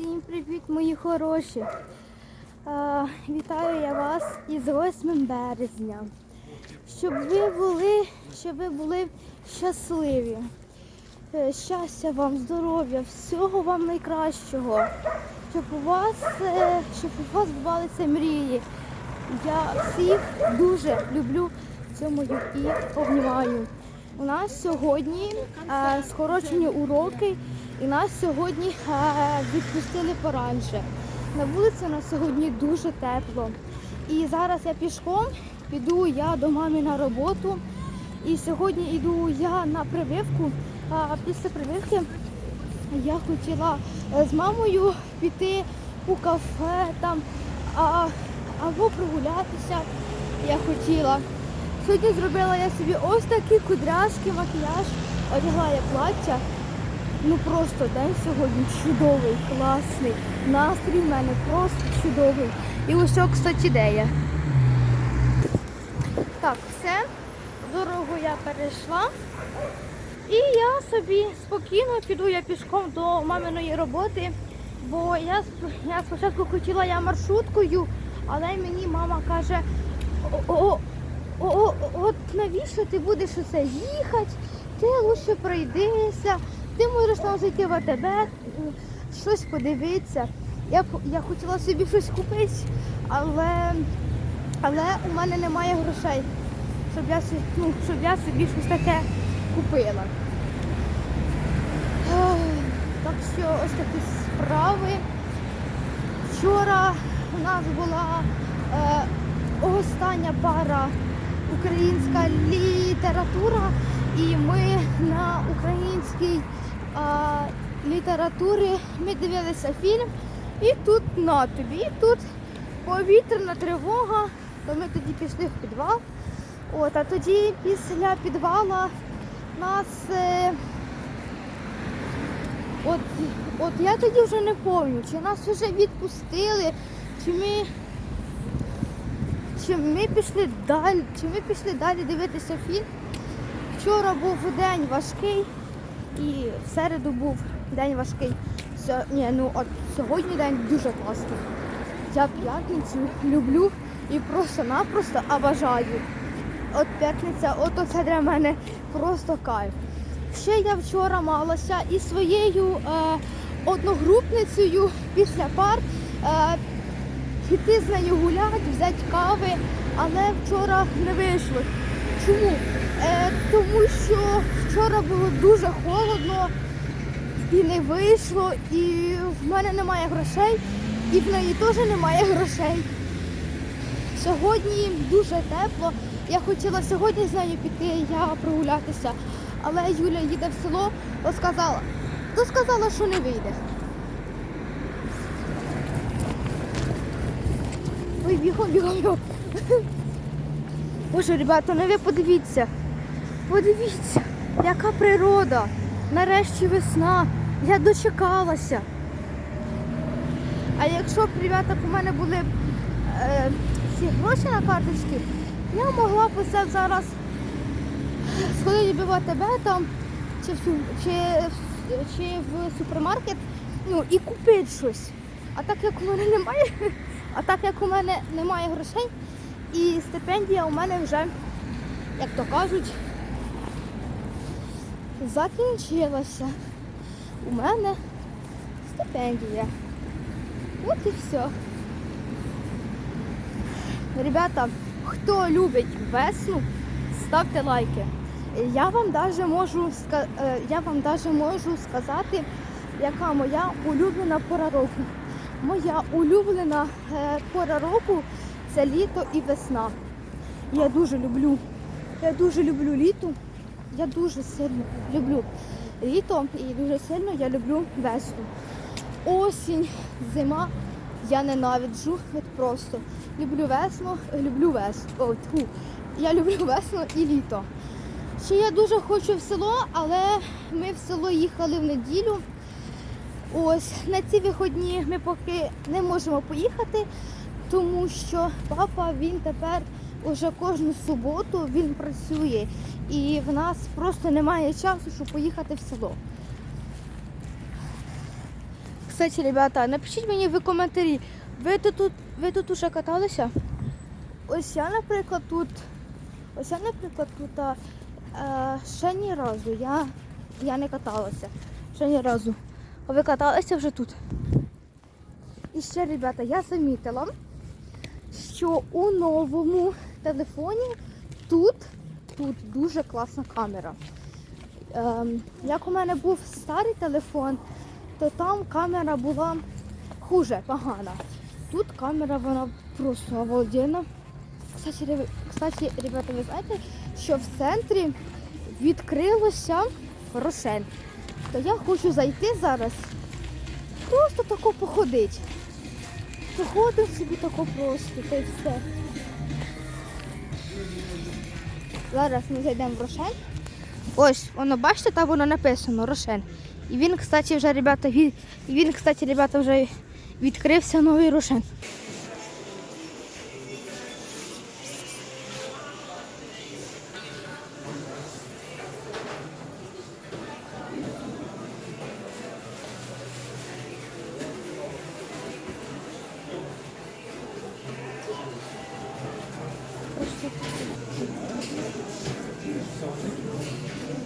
Всім привіт, мої хороші! Е, вітаю я вас із 8 березня. Щоб ви були, щоб ви були щасливі. Е, щастя вам, здоров'я, всього вам найкращого. Щоб у вас, е, щоб у вас збувалися мрії. Я всіх дуже люблю, цьомою і обнімаю. У нас сьогодні е, скорочені уроки, і нас сьогодні е, відпустили поранше. На вулиці у нас сьогодні дуже тепло. І зараз я пішком піду я до мами на роботу. І сьогодні йду я на прививку. А після прививки я хотіла е, з мамою піти у кафе там а, або прогулятися. Я хотіла. Сьогодні зробила я собі ось такі кудряшки, макіяж, одягла я плаття. Ну просто день сьогодні чудовий, класний. Настрій в мене просто чудовий. І ось, кстати, де я. Так, все. Дорогу я перейшла. І я собі спокійно піду я пішком до маминої роботи, бо я, я спочатку хотіла я маршруткою, але мені мама каже, о, о, о, от навіщо ти будеш усе їхати? Ти лучше пройдися, ти можеш там зайти в АТБ, щось подивитися. Я, я хотіла собі щось купити, але, але у мене немає грошей, щоб я, ну, щоб я собі щось таке купила. Так що ось такі справи. Вчора у нас була е, остання пара українська література, і ми на українській е, літературі ми дивилися фільм, і тут на тобі, і тут повітряна тривога, то ми тоді пішли в підвал. От, а тоді після підвала нас. Е, От, от я тоді вже не пам'ятаю, чи нас вже відпустили, чи ми, чи ми пішли далі, чи ми пішли далі дивитися фільм. Вчора був день важкий і в середу був день важкий. Ні, ну от сьогодні день дуже класний. Я п'ятницю люблю і просто-напросто обожаю. От п'ятниця, от це для мене просто кайф. Ще я вчора малася із своєю е, одногрупницею після пар е, піти з нею гуляти, взяти кави, але вчора не вийшло. Чому? Е, тому що вчора було дуже холодно і не вийшло, і в мене немає грошей, і в неї теж немає грошей. Сьогодні дуже тепло. Я хотіла сьогодні з нею піти, я прогулятися, але Юля їде в село, то сказала, то сказала, що не вийде. Ой, бігом, бігом, бігом. Боже, ребята, ну ви подивіться. Подивіться, яка природа. Нарешті весна. Я дочекалася. А якщо б, ребята, у мене були е, гроші на карточці, я могла б оце зараз сходити в АТБ там, чи чи, чи в супермаркет, ну і купити щось. А так як у мене немає, а так як у мене немає грошей, і стипендія у мене вже, як то кажуть, закінчилася. У мене стипендія. От і все. Ребята, хто любить весну, ставте лайки. Я вам даже можу е, я вам даже можу сказати, яка моя улюблена пора року. Моя улюблена е, пора року це літо і весна. Я дуже люблю. Я дуже люблю літо. Я дуже сильно люблю літо і дуже сильно я люблю весну. Осінь, зима я ненавиджу. От просто люблю весну, люблю весну. Я люблю весну і літо. Ще я дуже хочу в село, але ми в село їхали в неділю. Ось на ці виходні ми поки не можемо поїхати, тому що папа він тепер уже кожну суботу він працює і в нас просто немає часу, щоб поїхати в село. Кстати, ребята, напишіть мені в коментарі, ви тут, ви тут уже каталися? Ось я, наприклад, тут. Ось я, наприклад, тут а, е, ще ні разу. Я, я не каталася. Ще ні разу. А ви каталися вже тут? І ще, ребята, я замітила, що у новому телефоні тут, тут дуже класна камера. Ем, як у мене був старий телефон, то там камера була хуже, погана. Тут камера вона просто обалденна. Кстати, кстати, ребята, ви знаєте, що в центрі відкрилося Рошен. То я хочу зайти зараз, просто тако походити. Походив собі тако просто, та й все. Зараз ми зайдемо в Рошен. Ось, воно, бачите, там воно написано Рошен. І він, кстати, вже, ребята, він, кстати, ребята, вже відкрився новий Рошен. Thank you.